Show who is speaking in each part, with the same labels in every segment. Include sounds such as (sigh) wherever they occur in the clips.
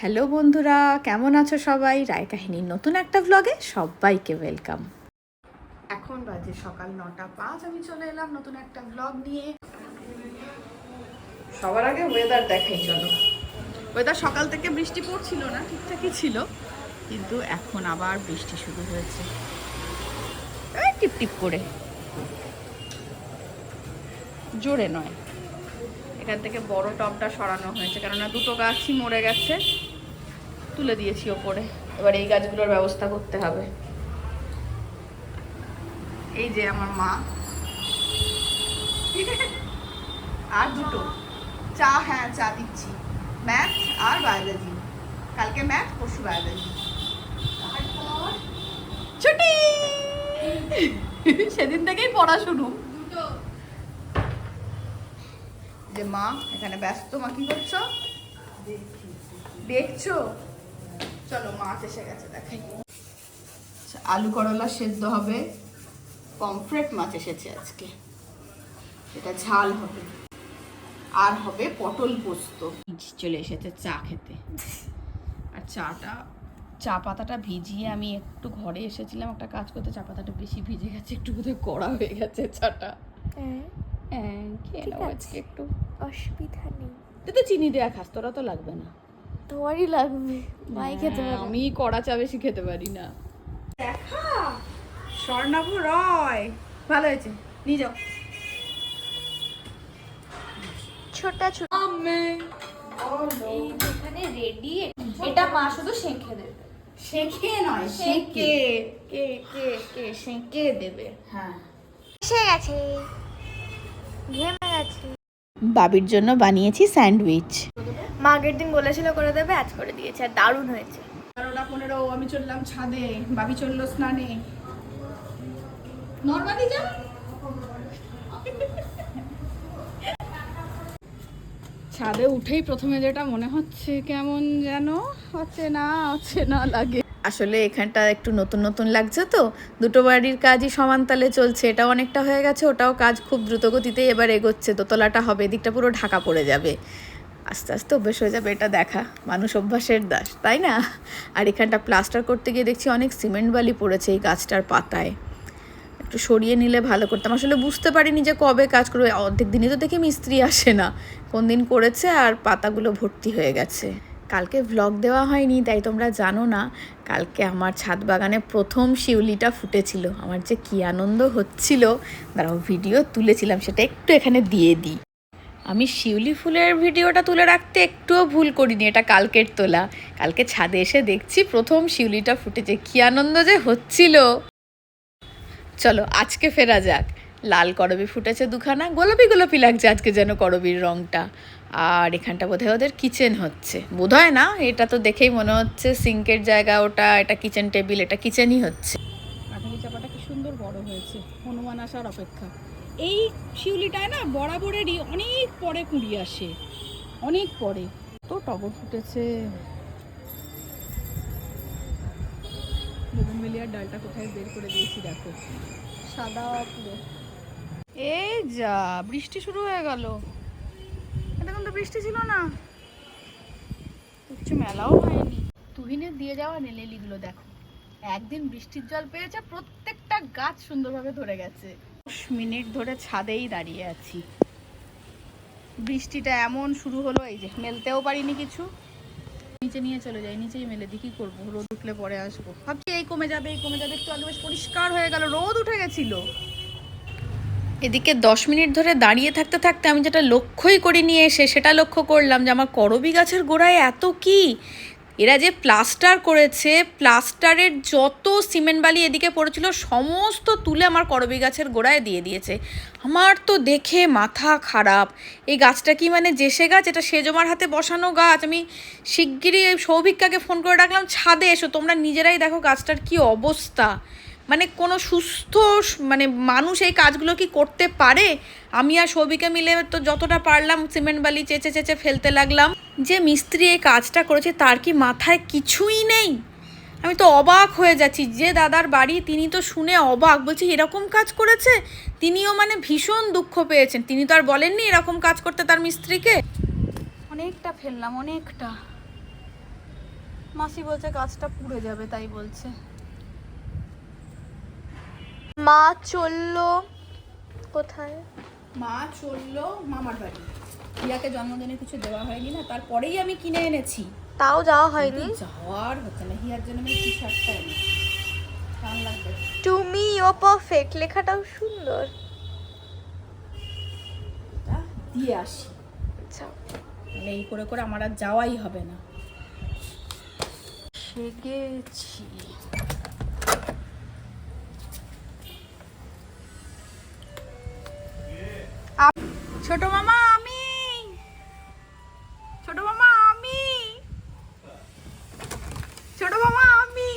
Speaker 1: Hello বন্ধুরা কেমন আছো সবাই? রায় কাহিনীর নতুন একটা ব্লগে সবাইকে ওয়েলকাম এখন বাজে সকাল নটা পাঁচ আমি চলে এলাম নতুন একটা ব্লগ নিয়ে। সবার আগে ওয়েদার দেখাই চলো। ওয়েদার সকাল থেকে বৃষ্টি পড়ছিল না ঠিকঠাকই ছিল কিন্তু এখন আবার বৃষ্টি শুরু হয়েছে। টিপ টিপ করে। জোরে নয়। এখান থেকে বড় টবটা সরানো হয়েছে, কেননা দুটো গাছই মরে গেছে। তুলে দিয়েছি ওপরে। এবার এই গাছগুলোর ব্যবস্থা করতে হবে। এই যে আমার মা। আর দুটো। চা হ্যাঁ চা দিচ্ছি। ম্যাথ আর বায়োলজি। কালকে ম্যাথ, পরশু বায়োলজি। ছুটি! সেদিন থেকেই পড়া শুরু। যে মা এখানে ব্যস্ত মা কি করছ? দেখছ? চলো মাছ এসে গেছে দেখাই আচ্ছা, আলু করলা সেদ্ধ হবে। পমফ্রেট মাছ এসেছে আজকে। এটা ঝাল হবে। আর হবে পটল পোস্ত। চলে এসেছে চা খেতে। আর চাটা চা পাতাটা ভিজিয়ে আমি একটু ঘরে এসেছিলাম। একটা কাজ করতে চা পাতাটা বেশি ভিজে গেছে একটু বোধহয় কড়া হয়ে গেছে চাটা।
Speaker 2: হ্যাঁ
Speaker 1: হ্যাঁ। খেয়ে নাও আজকে একটু
Speaker 2: অসুবিধা নেই।
Speaker 1: তুই তো চিনি দেয়া খাস তোরা তো লাগবে না।
Speaker 2: তোমারই লাগবে। মাই খেতে পারে
Speaker 1: আমি কড়া চা বেশি খেতে পারি না। দেখা স্বর্ণাভ রয়। ভালো হয়েছে নিয়ে যাও।
Speaker 2: ছোটা ছোট এই যেখানে রেডি এটা মা শুধু শেখে দেবে।
Speaker 1: শেখে নয় শেখে কে কে কে শেখে দেবে। হ্যাঁ।
Speaker 2: এসে গেছে। ঘেমে গেছে।
Speaker 1: বাবির জন্য বানিয়েছি স্যান্ডউইচ।
Speaker 2: মা আগের দিন বলেছিল করে দেবে আজ করে দিয়েছে আর দারুণ হয়েছে।
Speaker 1: বারোটা পনেরো আমি চললাম ছাদে বাবি চলল স্নানে। নর্মালি যা। ছাদে উঠেই প্রথমে যেটা মনে হচ্ছে কেমন যেন হচ্ছে না হচ্ছে না লাগে। আসলে এখানটা একটু নতুন নতুন লাগছে তো। দুটো বাড়ির কাজই সমান তালে চলছে এটা অনেকটা হয়ে গেছে, ওটাও কাজ খুব দ্রুত গতিতে এবার এগোচ্ছে, দোতলাটা হবে, এদিকটা পুরো ঢাকা পড়ে যাবে। আস্তে আস্তে অভ্যেস হয়ে যাবে, এটা দেখা, মানুষ অভ্যাসের দাস, তাই না? আর এখানটা প্লাস্টার করতে গিয়ে দেখছি অনেক সিমেন্ট বালি পড়েছে এই গাছটার পাতায়। একটু সরিয়ে নিলে ভালো করতাম, আসলে বুঝতে পারিনি যে কবে কাজ করবে, অর্ধেক দিনই তো দেখি মিস্ত্রি আসে না। কোন দিন করেছে আর পাতাগুলো ভর্তি হয়ে গেছে। কালকে ভ্লগ দেওয়া হয়নি, তাই তোমরা জানো না। কালকে আমার ছাদ বাগানে প্রথম শিউলিটা ফুটেছিল। আমার যে কী আনন্দ হচ্ছিল। দাঁড়াও ভিডিও তুলেছিলাম, সেটা একটু এখানে দিয়ে দিই। আমি শিউলি ফুলের ভিডিওটা তুলে রাখতে একটুও ভুল করিনি, এটা কালকের তোলা। কালকে ছাদে এসে দেখছি প্রথম শিউলিটা ফুটেছে। কী আনন্দ যে হচ্ছিল। চলো, আজকে ফেরা যাক। লাল করবি ফুটেছে দুখানা, গোলাপি গোলাপি লাগছে আজকে যেন করবির রংটা। আর এখানটা বোধহয় ওদের কিচেন হচ্ছে। বোধহয় না এটা তো দেখেই মনে হচ্ছে সিঙ্কের জায়গা ওটা এটা কিচেন টেবিল এটা কিচেনই হচ্ছে। কাঠালি চাপাটা কি সুন্দর বড় হয়েছে হনুমান আসার অপেক্ষা। এই শিউলিটায় না বরাবরেরই অনেক পরে কুড়ি আসে অনেক পরে। তো টগর ফুটেছে। বেগুনবেলিয়ার ডালটা কোথায় বের করে দিয়েছি দেখো। সাদা পুরো। এই যা বৃষ্টি শুরু হয়ে গেল। বৃষ্টি ছিল না। কিছু মেলাও হয়নি। তুহিনের দিয়ে যাওয়া নেলেলিগুলো দেখো। একদিন বৃষ্টির জল পেয়েছে, প্রত্যেকটা গাছ সুন্দরভাবে ধরে গেছে। দশ মিনিট ধরে ছাদেই দাঁড়িয়ে আছি। বৃষ্টিটা এমন শুরু হলো, এই যে মেলতেও পারিনি কিছু। নিচে নিয়ে চলে যাই, নিচেই মেলে দিই কি করব? রোদ উঠলে পরে আসব। ভাবছি এই কমে যাবে, এই কমে যাবে, একটু আগে বেশ পরিষ্কার হয়ে গেল, রোদ উঠে গেছিল। এদিকে দশ মিনিট ধরে দাঁড়িয়ে থাকতে থাকতে আমি যেটা লক্ষ্যই করি নিয়ে এসে সেটা লক্ষ্য করলাম যে আমার করবি গাছের গোড়ায় এত কি? এরা যে প্লাস্টার করেছে, প্লাস্টারের যত সিমেন্ট বালি এদিকে পড়েছিল সমস্ত তুলে আমার করবি গাছের গোড়ায় দিয়ে দিয়েছে। আমার তো দেখে মাথা খারাপ। এই গাছটা কি মানে জেসে গাছ? এটা সেজমার হাতে বসানো গাছ। আমি শিগগিরই ওই সৌভিককে ফোন করে ডাকলাম, ছাদে এসো, তোমরা নিজেরাই দেখো গাছটার কি অবস্থা। মানে কোনো সুস্থ মানে মানুষ এই কাজগুলো কি করতে পারে? আমি আর সৌভিকে মিলে তো যতটা পারলাম সিমেন্ট বালি চেঁচে চেঁচে ফেলতে লাগলাম। যে মিস্ত্রি এই কাজটা করেছে তার কি মাথায় কিছুই নেই? আমি তো অবাক হয়ে যাচ্ছি। যে দাদার বাড়ি তিনি তো শুনে অবাক। বলছি, এরকম কাজ করেছে? তিনিও মানে ভীষণ দুঃখ পেয়েছেন। তিনি তো আর বলেননি এরকম কাজ করতে তার মিস্ত্রিকে? অনেকটা ফেললাম, অনেকটা। মাসি বলছে, কাজটা পুড়ে যাবে, তাই বলছে।
Speaker 2: মা চলল কোথায়?
Speaker 1: মা চলল মামার বাড়ি। হিয়াকে জন্মদিনে কিছু দেওয়া হয়নি না তারপরেই আমি কিনে এনেছি।
Speaker 2: তাও যাওয়া হয়নি?
Speaker 1: যাওয়ার হচ্ছে না হিয়ার জন্য আমি টি শার্টটা এনেছি লাগবে।
Speaker 2: তুমি ও পারফেক্ট লেখাটাও সুন্দর।
Speaker 1: দিয়ে আসি।
Speaker 2: আচ্ছা।
Speaker 1: মানে এই করে করে আমার আর যাওয়াই হবে না। সেগেছি ছোট মামা আমি। ছোট মামা আমি। ছোট মামা আমি।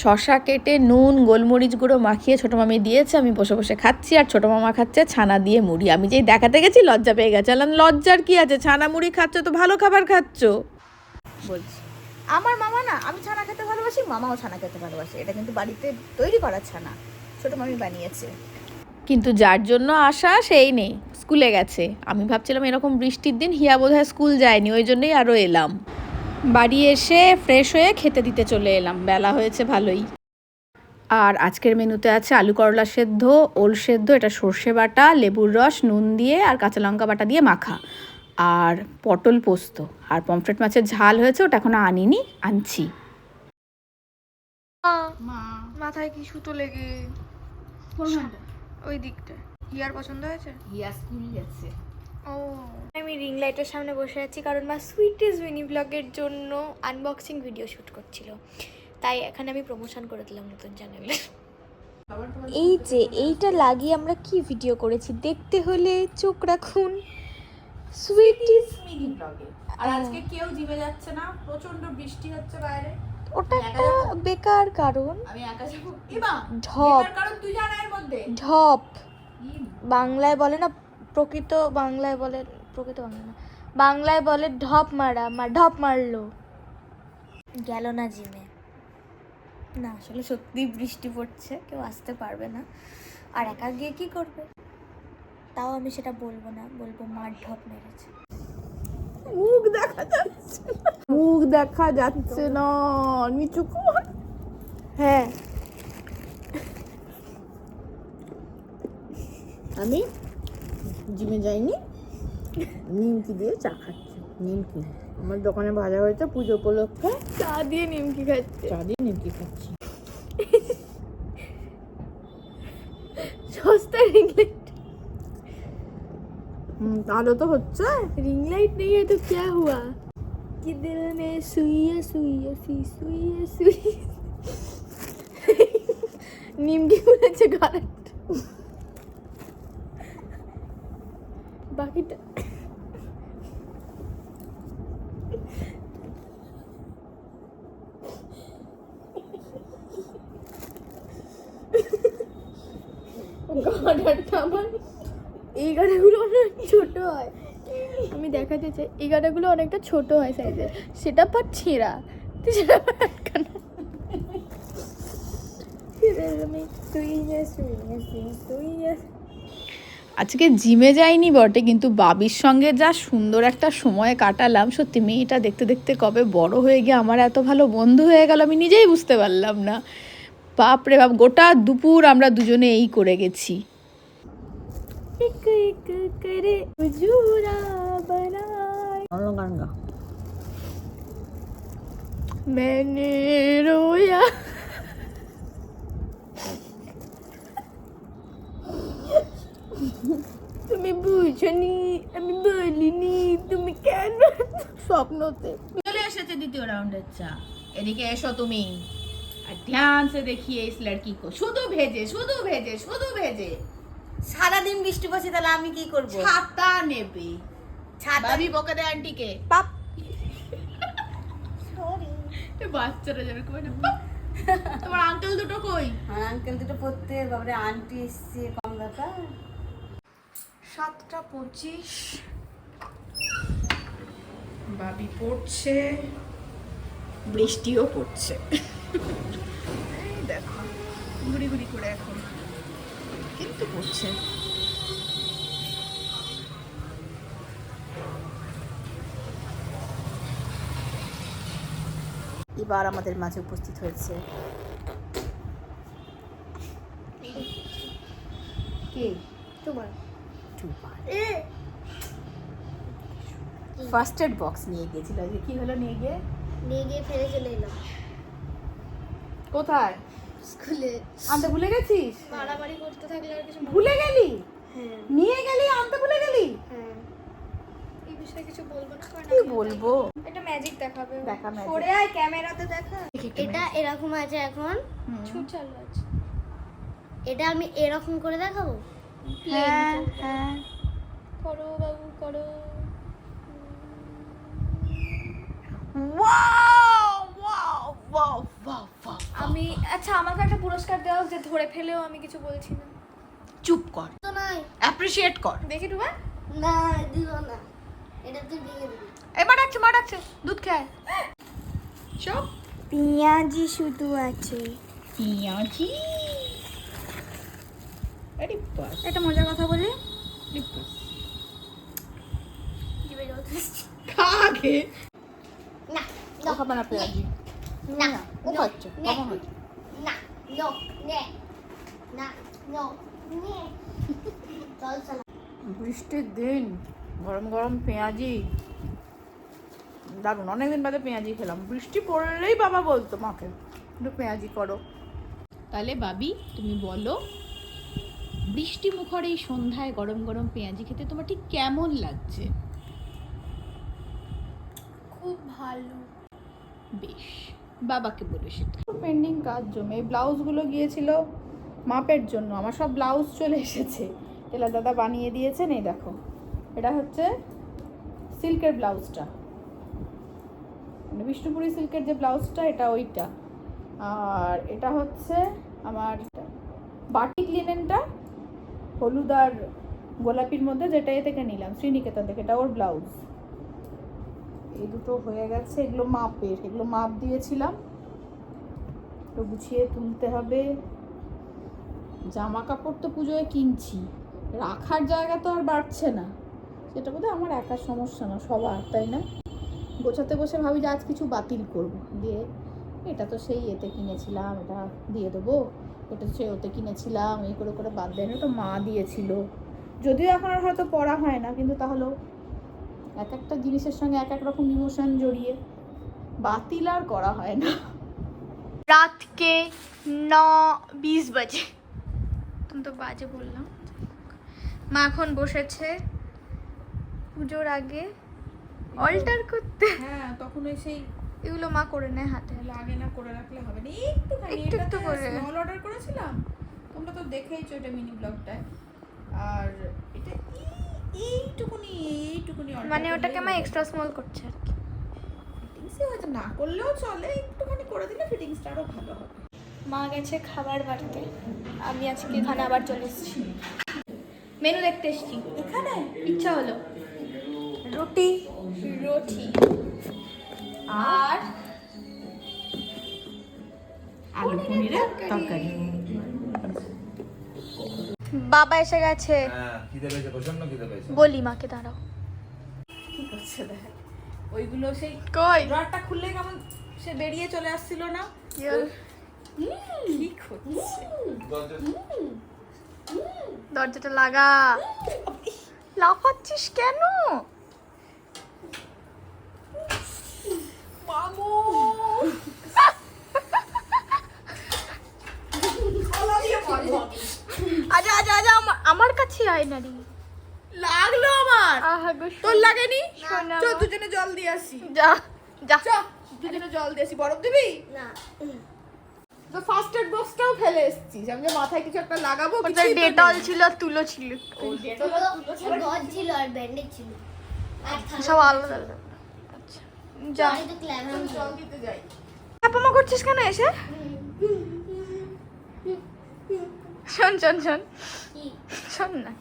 Speaker 1: শশা কেটে নুন গোলমরিচ গুঁড়ো মাখিয়ে ছোটো মামি দিয়েছে আমি বসে বসে খাচ্ছি আর ছোটো মামা খাচ্ছে ছানা দিয়ে মুড়ি। আমি যেই দেখাতে গেছি লজ্জা পেয়ে গেছে। আলাম লজ্জার কি আছে? ছানা মুড়ি খাচ্ছ তো ভালো খাবার খাচ্ছ? বলছি
Speaker 2: আমার মামা না আমি ছানা খেতে ভালোবাসি মামাও ছানা খেতে ভালোবাসে। এটা কিন্তু বাড়িতে তৈরি করা ছানা ছোট মামি বানিয়েছে।
Speaker 1: কিন্তু যার জন্য আসা সেই নেই। স্কুলে গেছে। আমি ভাবছিলাম এরকম বৃষ্টির দিন হিয়া বোধহয় স্কুল যায়নি ওই জন্যই আরও এলাম। বাড়ি এসে ফ্রেশ হয়ে খেতে দিতে চলে এলাম। বেলা হয়েছে ভালোই। আর আজকের মেনুতে আছে আলু করলা সেদ্ধ ওল সেদ্ধ এটা সর্ষে বাটা লেবুর রস নুন দিয়ে আর কাঁচা লঙ্কা বাটা দিয়ে মাখা। আর পটল পোস্ত। আর পমফ্রেট মাছের ঝাল হয়েছে ওটা এখনও আনিনি আনছি।
Speaker 2: মাথায় কি সুতো লেগে? ওই দিকটা। হিয়ার পছন্দ হয়েছে?
Speaker 1: হিয়া স্কুল গেছে।
Speaker 2: ও। আমি রিং লাইটের সামনে বসে আছি কারণ মা সুইটেস্ট মিনি ব্লগের জন্য আনবক্সিং ভিডিও শ্যুট করছিল। তাই এখানে আমি প্রমোশন করে দিলাম নতুন চ্যানেলে এই যে এইটা লাগিয়ে আমরা কি ভিডিও করেছি? দেখতে হলে চোখ রাখুন। সুইটিস
Speaker 1: মিনি ব্লগে আর আজকে কেউ জিমে যাচ্ছে না প্রচণ্ড বৃষ্টি হচ্ছে বাইরে।
Speaker 2: ওটা একটা বেকার কারণ। ঢপ। ঢপ। বাংলায় বলে না প্রকৃত বাংলায় বলে প্রকৃত বাংলা না বাংলায় বলে ঢপ মারা মা ঢপ মারলো। গেল না জিমে। না আসলে সত্যি বৃষ্টি পড়ছে কেউ আসতে পারবে না। আর একা গিয়ে কি করবে? তাও আমি সেটা বলব না বলব মার ঢপ মেরেছে।
Speaker 1: মুখ দেখা যাচ্ছে মুখ দেখা যাচ্ছে না নিচু কর।
Speaker 2: হ্যাঁ।
Speaker 3: আমি জিমে যাইনি নিমকি দিয়ে চা খাচ্ছি নিমকি। আমার দোকানে ভাজা হয়েছে পুজো উপলক্ষে।
Speaker 2: চা দিয়ে নিমকি খাচ্ছে।
Speaker 3: চা দিয়ে নিমকি খাচ্ছি
Speaker 2: সস্তা রিং লাইট
Speaker 3: হুম তাহলে তো হচ্ছে
Speaker 2: रिंग लाइट नहीं है तो क्या हुआ कि दिल में सुई है सुई है सी सुई है सुई নিমকি বলেছে কারেক্ট বাকিটা গাডারটা আমার এই গাড়াগুলো অনেক ছোট হয়। আমি দেখাতে চাই, এই গাড়াগুলো অনেকটা ছোট হয় সাইজে সেটা পার ছেঁড়া। সেটা পার আটকানো
Speaker 1: আজকে জিমে যাইনি বটে, কিন্তু বাবির সঙ্গে যা সুন্দর একটা সময় কাটালাম, সত্যি মেয়েটা দেখতে দেখতে কবে বড় হয়ে গিয়ে আমার এত ভালো বন্ধু হয়ে গেল, আমি নিজেই বুঝতে পারলাম না। বাপরে বাপ, গোটা দুপুর আমরা দুজনে এই করে গেছি।
Speaker 2: एक एक करे उजूरा बनाए
Speaker 3: অন্য গান গা
Speaker 2: मैंने रोया তুমি বুঝনি আমি বলিনি তুমি কেন স্বপ্নতে
Speaker 1: চলে এসেছে দ্বিতীয় রাউন্ডের চা এদিকে এসো তুমি আর ধ্যান সে দেখিয়ে ইস লড়কি কো শুধু ভেজে শুধু ভেজে শুধু ভেজে
Speaker 3: সারাদিন বৃষ্টি পড়ছে তাহলে আমি কি করব?
Speaker 1: ছাতা নেবে। ভাবি বকে দে আন্টিকে।
Speaker 2: পাপ।
Speaker 1: এ বাচ্চারা যেন কই না তোমার আঙ্কেল দুটো কই?
Speaker 3: আর আঙ্কেল দুটো পড়তে বাবারে আন্টি এসছে কম ব্যাপার।
Speaker 1: সাতটা পঁচিশ। বাবি পড়ছে বৃষ্টিও পড়ছে। এই দেখো ঘুরি ঘুরি করে এখন। কিন্তু পড়ছে এবার আমাদের মাঝে উপস্থিত হয়েছে। কে?
Speaker 2: তোমার?
Speaker 1: ফার্স্ট এড বক্স নিয়ে গিয়েছিল। আজকে কি হলো নিয়ে গিয়ে?
Speaker 2: নিয়ে গিয়ে ফেলে চলে এলাম।
Speaker 1: কোথায়?
Speaker 2: স্কুলে।
Speaker 1: আনতে ভুলে গেছিস?
Speaker 2: মারামারি করতে থাকলে আর কিছু
Speaker 1: ভুলে গেলি?
Speaker 2: হ্যাঁ।
Speaker 1: নিয়ে গেলি আনতে ভুলে গেলি?
Speaker 2: হ্যাঁ। এই বিষয়ে কিছু বলব না কারণ
Speaker 1: কি বলব?
Speaker 2: একটা ম্যাজিক দেখাবে।
Speaker 1: দেখা।
Speaker 2: সরে আয় ক্যামেরাতে দেখা।
Speaker 1: এটা
Speaker 2: এটা এরকম আছে এখন। ছুট চালু আছে। এটা আমি এরকম করে দেখাবো?
Speaker 1: হ্যাঁ হ্যাঁ।
Speaker 2: করো বাবু করো।
Speaker 1: Wow wow wow wow wow
Speaker 2: আমি আচ্ছা আমাকে একটা পুরস্কার দেওয়া যে ধরে ফেলেও আমি কিছু বলছি না।
Speaker 1: চুপ কর।
Speaker 2: তো নাই।
Speaker 1: অ্যাপ্রিশিয়েট কর।
Speaker 2: দেখি টুবা না দিব না। এটা তুই ভেঙে দিবি।
Speaker 1: এবার ডাকছে মা ডাকছে। দুধ খায় সব?
Speaker 2: পেঁয়াজি শুধু আছে।
Speaker 1: পিঁয়াজি?
Speaker 2: একটা মজার কথা বলি।
Speaker 1: খা
Speaker 2: না
Speaker 1: খাবে না পেঁয়াজি।
Speaker 2: না
Speaker 1: ও হচ্ছে।
Speaker 2: না নো নে না নো নে। চল চল।
Speaker 1: বৃষ্টির দিন গরম গরম পেঁয়াজি। দারুণ অনেকদিন বাদে পেঁয়াজি খেলাম। বৃষ্টি পড়লেই বাবা বলতো মাকে একটু পেঁয়াজি করো। তাহলে বাবি তুমি বলো বৃষ্টি মুখর এই সন্ধ্যায় গরম গরম পেঁয়াজি খেতে তোমার ঠিক কেমন লাগছে?
Speaker 2: খুব ভালো।
Speaker 1: বেশ। বাবাকে বলে সেটা পেন্ডিং কাজ জমে। ব্লাউজগুলো গিয়েছিল মাপের জন্য। আমার সব ব্লাউজ চলে এসেছে। টেলার দাদা বানিয়ে দিয়েছেন, এই দেখো। এটা হচ্ছে সিল্কের ব্লাউজটা। মানে বিষ্ণুপুরি সিল্কের যে ব্লাউজটা, এটা ওইটা। আর এটা হচ্ছে আমার বাটিক লিনেনটা হলুদ আর গোলাপির মধ্যে যেটা এ থেকে নিলাম, শ্রীনিকেতন থেকে। এটা ওর ব্লাউজ। এই দুটো হয়ে গেছে, এগুলো মাপের, এগুলো মাপ দিয়েছিলাম। তো গুছিয়ে তুলতে হবে। জামা কাপড় তো পুজোয় কিনছি, রাখার জায়গা তো আর বাড়ছে না। সেটা বোধহয় আমার একার সমস্যা না, সবার, তাই না? গোছাতে বসে ভাবি যে আজ কিছু বাতিল করব। দিয়ে এটা তো সেই এতে কিনেছিলাম, এটা দিয়ে দেবো। এটা সেই ওতে কিনেছিলাম, এই করে করে বাদ দেয় না তো মা দিয়েছিল। যদিও এখন আর হয়তো পড়া হয় না, কিন্তু তাহলেও এক একটা জিনিসের সঙ্গে এক এক রকম ইমোশন জড়িয়ে বাতিল আর করা হয় না।
Speaker 2: রাতকে ন বিশ বাজে। তুমি তো বাজে বললাম। মা এখন বসেছে পুজোর আগে অল্টার করতে।
Speaker 1: হ্যাঁ তখন ওই সেই
Speaker 2: এগুলো মা করে নেয় হাতে।
Speaker 1: লাগে না করে রাখলে হবে না। একটুখানি
Speaker 2: একটু একটু করে।
Speaker 1: স্মল অর্ডার করেছিলাম। তোমরা তো দেখেইছো এটা মিনি ব্লগটায় আর এটা এইটুকুনি এইটুকুনি
Speaker 2: মানে ওটাকে
Speaker 1: হবে।
Speaker 2: এক্সট্রা স্মল করছে আর কি।
Speaker 1: ফিটিংসই হয়তো না করলেও চলে একটুখানি করে দিলে ফিটিংসটা আরও ভালো হবে।
Speaker 2: মা গেছে খাবার বাড়িতে। আমি আজকে এখানে আবার চলে এসেছি। মেনু দেখতে এসেছি।
Speaker 1: এখানে?
Speaker 2: ইচ্ছা হলো।
Speaker 1: রুটি।
Speaker 2: রুটি। আর?
Speaker 1: আলু পনিরের তরকারি।
Speaker 2: বাবা এসে গেছে।
Speaker 4: হ্যাঁ। খিদে পেয়েছে প্রচণ্ড খিদে পেয়েছে।
Speaker 2: বলি মাকে দাঁড়াও।
Speaker 1: কি করছে দেখ। ওইগুলো সেই
Speaker 2: কই?
Speaker 1: ড্রয়ারটা খুললে কেমন সে বেরিয়ে চলে আসছিল না? কি করছে
Speaker 2: দরজাটা লাগা। লাফাচ্ছিস কেন
Speaker 1: মামু গলা দিয়ে মারবো আমি।
Speaker 2: আজা আজা আজা আমা- আমার কাছে আয় না রে
Speaker 1: লাগল আমার।
Speaker 2: আহা
Speaker 1: তোর লাগেনি?
Speaker 2: শোনা
Speaker 1: চল
Speaker 2: মা।
Speaker 1: দুজনে জল দিয়ে আসি।
Speaker 2: যা যা।
Speaker 1: চ দুজনে জল দিয়ে আসি। বরফ দিবি?
Speaker 2: না।
Speaker 1: তো ফার্স্ট এড বক্সটাও ফেলে এসেছিস। আমি যে মাথায় কিছু একটা লাগাবো তো
Speaker 2: ডেটল ছিল আর তুলো ছিল।
Speaker 1: ও, ডেটল আর
Speaker 5: গজ ছিল আর ব্যান্ডেজ ছিল। আর
Speaker 2: সব আলাদা আলাদা। আচ্ছা যা।
Speaker 1: জল দিতে যাই।
Speaker 2: চাপামা করছিস কেন এসে? শোন শোন শোন। শোন না।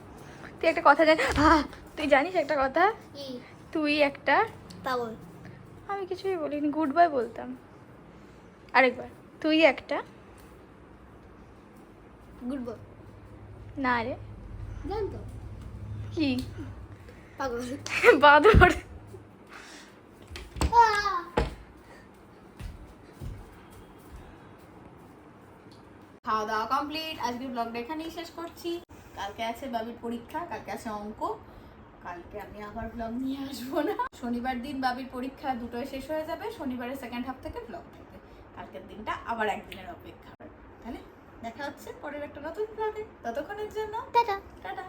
Speaker 2: তুই একটা কথা জানি তুই জানিস একটা কথা? তুই একটা
Speaker 5: পাগল
Speaker 2: আমি কিছুই বলিনি গুড বাই বলতাম। আরেকবার তুই একটা
Speaker 5: গুড বাই
Speaker 2: না রে।
Speaker 5: জানতো।
Speaker 2: কি?
Speaker 5: পাগল। (laughs)
Speaker 2: বাদর।
Speaker 1: খাওয়া দাওয়া কমপ্লিট আজকে ব্লগটা এখানেই শেষ করছি। কালকে আছে বাবির পরীক্ষা কালকে আছে অঙ্ক। কালকে আমি আবার ব্লগ নিয়ে আসব না। শনিবার দিন বাবির পরীক্ষা দুটোই শেষ হয়ে যাবে শনিবারের সেকেন্ড হাফ থেকে ব্লগ থাকবে কালকের দিনটা আবার একদিনের অপেক্ষা। তাহলে দেখা হচ্ছে পরের একটা নতুন ব্লগে ততক্ষণের জন্য
Speaker 2: টাটা।
Speaker 1: টাটা।